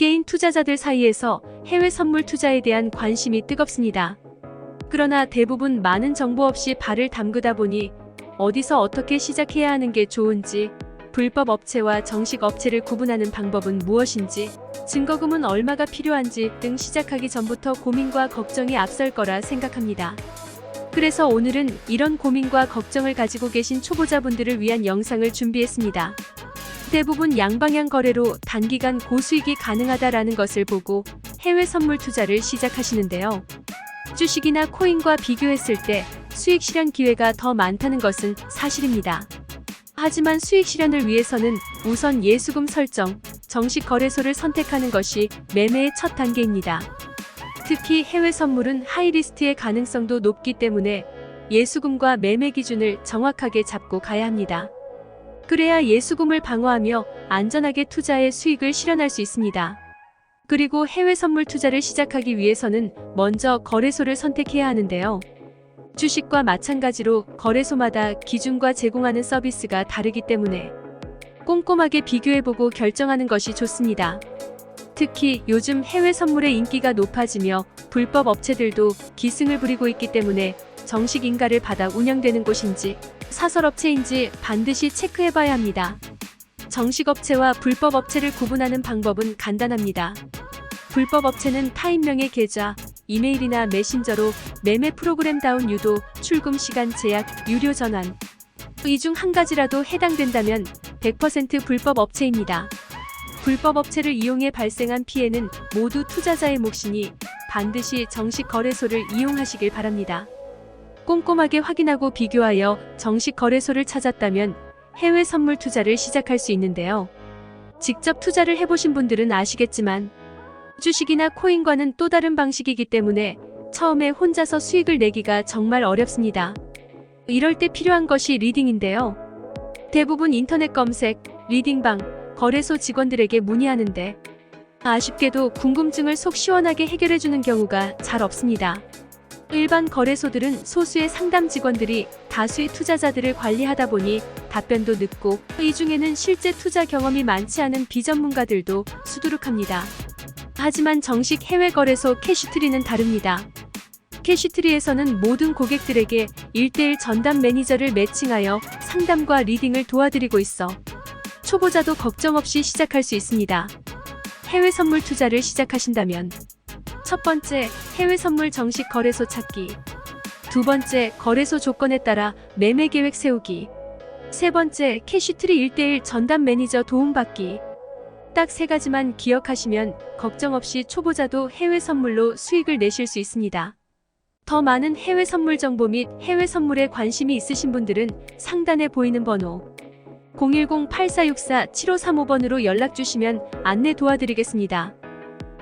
개인 투자자들 사이에서 해외 선물 투자에 대한 관심이 뜨겁습니다. 그러나 대부분 많은 정보 없이 발을 담그다 보니 어디서 어떻게 시작해야 하는 게 좋은지, 불법 업체와 정식 업체를 구분하는 방법은 무엇인지, 증거금은 얼마가 필요한지 등 시작하기 전부터 고민과 걱정이 앞설 거라 생각합니다. 그래서 오늘은 이런 고민과 걱정을 가지고 계신 초보자분들을 위한 영상을 준비했습니다. 대부분 양방향 거래로 단기간 고수익이 가능하다라는 것을 보고 해외 선물 투자를 시작하시는데요. 주식이나 코인과 비교했을 때 수익 실현 기회가 더 많다는 것은 사실입니다. 하지만 수익 실현을 위해서는 우선 예수금 설정, 정식 거래소를 선택하는 것이 매매의 첫 단계입니다. 특히 해외 선물은 하이리스트의 가능성도 높기 때문에 예수금과 매매 기준을 정확하게 잡고 가야 합니다. 그래야 예수금을 방어하며 안전하게 투자의 수익을 실현할 수 있습니다. 그리고 해외 선물 투자를 시작하기 위해서는 먼저 거래소를 선택해야 하는데요. 주식과 마찬가지로 거래소마다 기준과 제공하는 서비스가 다르기 때문에 꼼꼼하게 비교해보고 결정하는 것이 좋습니다. 특히 요즘 해외 선물의 인기가 높아지며 불법 업체들도 기승을 부리고 있기 때문에 정식 인가를 받아 운영되는 곳인지 사설 업체인지 반드시 체크해봐야 합니다. 정식 업체와 불법 업체를 구분하는 방법은 간단합니다. 불법 업체는 타인명의 계좌, 이메일이나 메신저로 매매 프로그램 다운 유도, 출금 시간 제약, 유료 전환. 이 중 한 가지라도 해당된다면 100% 불법 업체입니다. 불법 업체를 이용해 발생한 피해는 모두 투자자의 몫이니 반드시 정식 거래소를 이용하시길 바랍니다. 꼼꼼하게 확인하고 비교하여 정식 거래소를 찾았다면 해외 선물 투자를 시작할 수 있는데요. 직접 투자를 해보신 분들은 아시겠지만 주식이나 코인과는 또 다른 방식이기 때문에 처음에 혼자서 수익을 내기가 정말 어렵습니다. 이럴 때 필요한 것이 리딩인데요. 대부분 인터넷 검색, 리딩방, 거래소 직원들에게 문의하는데 아쉽게도 궁금증을 속 시원하게 해결해주는 경우가 잘 없습니다. 일반 거래소들은 소수의 상담 직원들이 다수의 투자자들을 관리하다 보니 답변도 늦고 이 중에는 실제 투자 경험이 많지 않은 비전문가들도 수두룩합니다. 하지만 정식 해외 거래소 캐시트리는 다릅니다. 캐시트리에서는 모든 고객들에게 1대1 전담 매니저를 매칭하여 상담과 리딩을 도와드리고 있어 초보자도 걱정 없이 시작할 수 있습니다. 해외 선물 투자를 시작하신다면 첫 번째, 해외 선물 정식 거래소 찾기. 두 번째, 거래소 조건에 따라 매매 계획 세우기. 세 번째, 캐시트리 1대1 전담 매니저 도움받기. 딱 세 가지만 기억하시면 걱정 없이 초보자도 해외 선물로 수익을 내실 수 있습니다. 더 많은 해외 선물 정보 및 해외 선물에 관심이 있으신 분들은 상단에 보이는 번호 010-8464-7535번으로 연락 주시면 안내 도와드리겠습니다.